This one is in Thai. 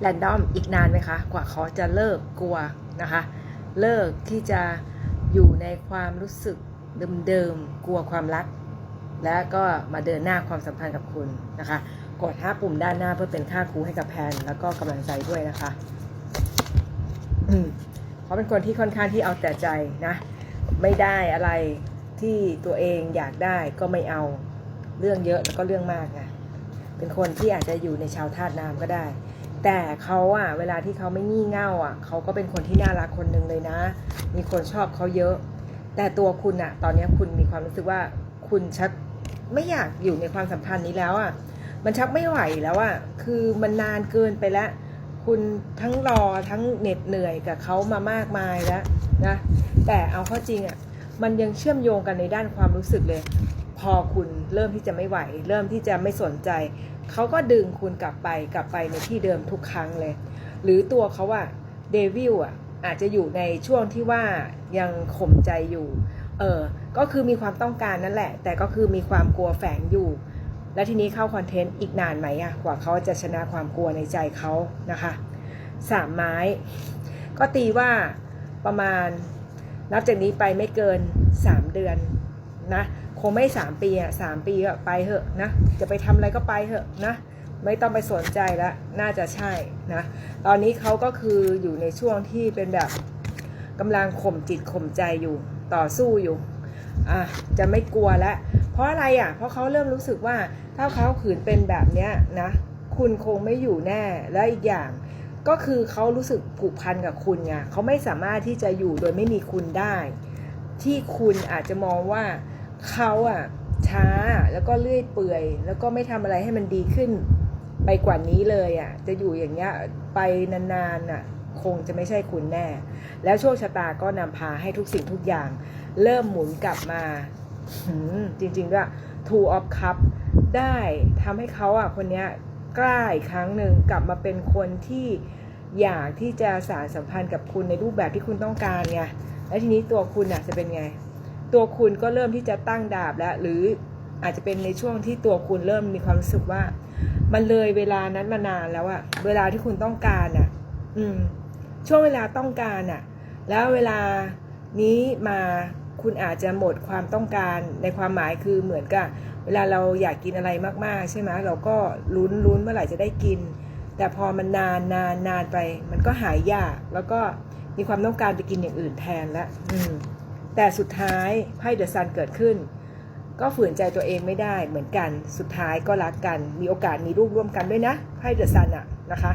แรนดอมอีกนานไหมคะ กว่าเขาจะเลิกกลัวนะคะ เลิกที่จะอยู่ในความรู้สึกเดิมๆ กลัวความรัก แล้วก็มาเดินหน้าความสัมพันธ์กับคุณนะคะ กด5ปุ่มด้านหน้าเพื่อเป็นค่าครูให้กับแพน แล้วก็กำลังใจด้วยนะคะเขาเป็นคนที่ค่อนข้างที่เอาแต่ใจนะ ไม่ได้อะไรที่ตัวเองอยากได้ก็ไม่เอาเรื่องเยอะแล้วก็เรื่องมากไงเป็นคนที่อาจจะอยู่ในชาวธาตุน้ำก็ได้ แต่เขาอะเวลาที่เขาไม่งี่เง่าอะเขาก็เป็นคนที่น่ารักคนหนึ่งเลยนะ มีคนชอบเขาเยอะ แต่ตัวคุณอะตอนนี้คุณมีความรู้สึกว่าคุณชักไม่อยากอยู่ในความสัมพันธ์นี้แล้วอะมันชักไม่ไหวแล้วอะคือมันนานเกินไปแล้ว คุณทั้งรอทั้งเหน็ดเหนื่อยกับเขามามากมายแล้วนะแต่เอาเข้าจริงอะมันยังเชื่อมโยงกันในด้านความรู้สึกเลย พอคุณเริ่มที่จะไม่ไหว เริ่มที่จะไม่สนใจ เขาก็ดึงคุณกลับไปกลับไปในที่เดิมทุกครั้งเลย หรือตัวเขาอะเดวิลอะอาจจะอยู่ในช่วงที่ว่ายังข่มใจอยู่ เออ ก็คือมีความต้องการนั่นแหละ แต่ก็คือมีความกลัวแฝงอยู่ และทีนี้เข้าคอนเทนต์อีกนานไหมอะกว่าเขาจะชนะความกลัวในใจเขานะคะสามไม้ ก็ตีว่าประมาณนับจากนี้ไปไม่เกิน 3 เดือน นะคงไม่3ปีอะสามปีก็ไปเถอะนะจะไปทำอะไรก็ไปเถอะนะไม่ต้องไปสนใจแล้วน่าจะใช่นะตอนนี้เขาก็คืออยู่ในช่วงที่เป็นแบบกำลังข่มจิตข่มใจอยู่ต่อสู้อยู่อะจะไม่กลัวแล้วเพราะอะไรอะเพราะเขาเริ่มรู้สึกว่าถ้าเขาขืนเป็นแบบเนี้ยนะคุณคงไม่อยู่แน่และอีกอย่างก็คือเขารู้สึกผูกพันกับคุณไงเขาไม่สามารถที่จะอยู่โดยไม่มีคุณได้ ที่คุณอาจจะมองว่า เขาอะช้าแล้วก็เลื่อยเปื่อย แล้วก็ไม่ทำอะไรให้มันดีขึ้น ไปกว่านี้เลยอะจะอยู่อย่างเงี้ยไปนานๆน่ะคงจะไม่ใช่คุณแน่ แล้วโชคชะตาก็นำพาให้ทุกสิ่งทุกอย่าง เริ่มหมุนกลับมา จริงๆด้วย two of cup ได้ทำให้เขาอะคนเนี้ยกล้าอีกครั้งหนึ่งกลับมาเป็นคนที่อยากที่จะสารสัมพันธ์กับคุณในรูปแบบที่คุณต้องการไง แล้วทีนี้ตัวคุณอะจะเป็นไง ตัวคุณก็เริ่มที่จะตั้งดาบแล้ว หรืออาจจะเป็นในช่วงที่ตัวคุณเริ่มมีความรู้สึกว่า มันเลยเวลานั้นมานานแล้วอะเวลาที่คุณต้องการอะอืม ช่วงเวลาต้องการอะแล้วเวลานี้มาคุณอาจจะหมดความต้องการในความหมายคือเหมือนกับ เวลาเราอยากกินอะไรมากๆ ใช่ไหมเราก็ลุ้นลุ้นเมื่อไหร่จะได้กิน แต่พอมันนานนานนานไป มันก็หายยาก แล้วก็มีความต้องการไปกินอย่างอื่นแทนละอืม แต่สุดท้ายไพ่เดอะซันเกิดขึ้น ก็ฝืนใจตัวเองไม่ได้เหมือนกัน สุดท้ายก็รักกัน มีโอกาสมีลูกร่วมกันด้วยนะไพ่เดอะซันอะนะคะ